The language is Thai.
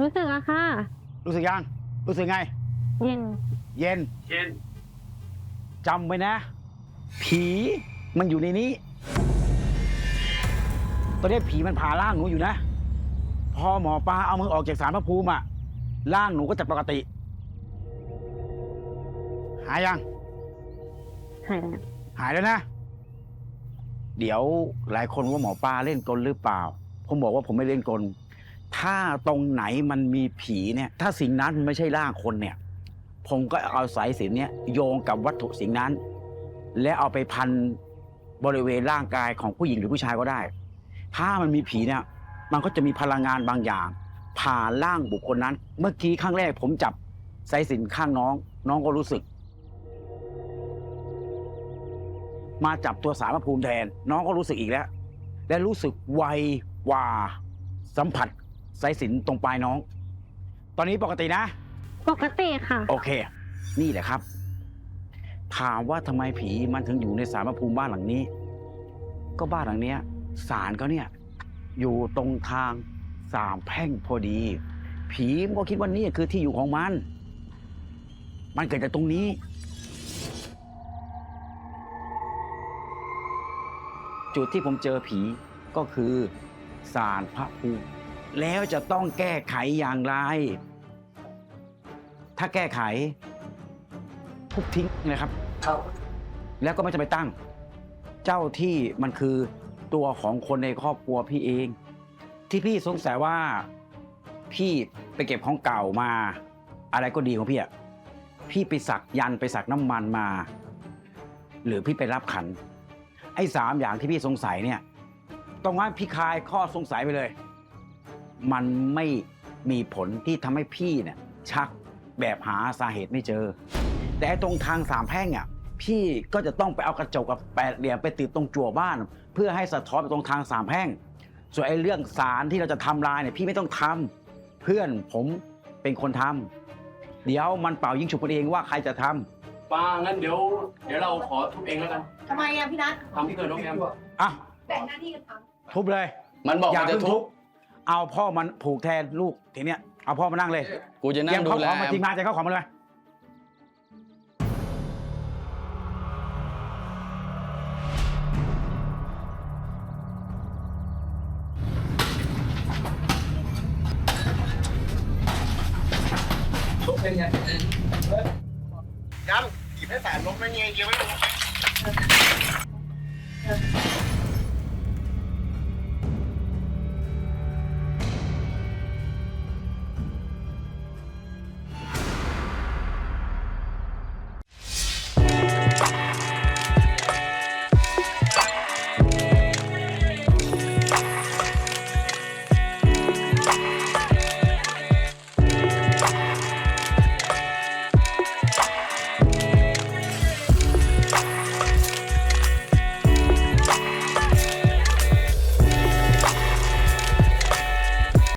รู้สึกอะค่ะ รู้สึกยัง รู้สึกไง เย็น เย็นเช่นจำไว้นะ ผีมันอยู่ในนี้ ตอนนี้ผีมันผ่าร่างหนูอยู่นะ พอหมอปลาเอามือออกจากสารพระภูมิอะร่างหนูก็จะปกติ หายยัง หายแล้วหายแล้วนะ เดี๋ยวหลายคนว่าหมอปลาเล่นกลหรือเปล่า ผมบอกว่าผมไม่เล่นกล ถ้าตรงไหนมันมีผีเนี่ย ถ้าสิ่งนั้นมันไม่ใช่ร่างคนเนี่ย ผมก็เอาสายสินเนี่ยโยงกับวัตถุสิ่งนั้น และเอาไปพันบริเวณร่างกายของผู้หญิงหรือผู้ชายก็ได้ ถ้ามันมีผีเนี่ย มันก็จะมีพลังงานบางอย่าง ผ่านร่างบุคคลนั้น เมื่อกี้ครั้งแรกผมจับสายสินข้างน้อง น้องก็รู้สึก มาจับตัวสารภูมิแทน น้องก็รู้สึกอีกแล้ว และรู้สึกไวกว่าสัมผัส สายสิญจนตรงปลายน้อง ตอนนี้ปกตินะ ปกติค่ะ โอเค นี่แหละครับ ถามว่าทำไมผีมันถึงอยู่ในสารพระภูมิบ้านหลังนี้ ก็บ้านหลังเนี้ยศาลเขาเนี่ย อยู่ตรงทางสามแพร่งพอดี ผีมันก็คิดว่านี่คือที่อยู่ของมัน มันเกิดจากตรงนี้ จุดที่ผมเจอผีก็คือศาลพระภูมิ แล้วจะต้องแก้ไขอย่างไร ถ้าแก้ไขทุบทิ้งนะครับ ครับแล้วก็ไม่จะไปตั้ง เจ้าที่มันคือตัวของคนในครอบครัวพี่เอง ที่พี่สงสัยว่า พี่ไปเก็บของเก่ามา อะไรก็ดีของพี่อะพี่ไปสักยันต์ไปสักน้ำมันมา หรือพี่ไปรับขัน ไอ้สามอย่างที่พี่สงสัยเนี่ยตรงนั้นพี่คลายข้อสงสัยไปเลย มันไม่มีผลที่ทำให้พี่เนี่ยชักแบบหาสาเหตุไม่เจอ แต่ไอ้ตรงทางสามแพร่งอะพี่ก็จะต้องไปเอากระจกกับแปดเหลี่ยมไปติดตรงจั่วบ้าน เพื่อให้สะท้อนไปตรงทางสามแพร่ง ส่วนไอ้เรื่องสารที่เราจะทำลายเนี่ยพี่ไม่ต้องทำเพื่อนผมเป็นคนทำเดี๋ยวมันเป่ายิงฉุบกันเองว่าใครจะทำ ป้างั้นเดี๋ยว เดี๋ยวเราขอทุบเองแล้วกันทำไมอะพี่นัททำที่เกิดน้องแอมอะ แบ่งหน้าที่กันททุบเลย มันบอกอย่ามันจะเพิ่งทุทุบ บ เอาพ่อมันผูกแทนลูกทีเนี้ยเอาพ่อมานั่งเลยกูจะนั่เงมดูขาแลขอมาทีมงานจะเข้าของมาเลยไหมยังหยิบให้แสนลบไม่เงี้ยเยวไม่รู้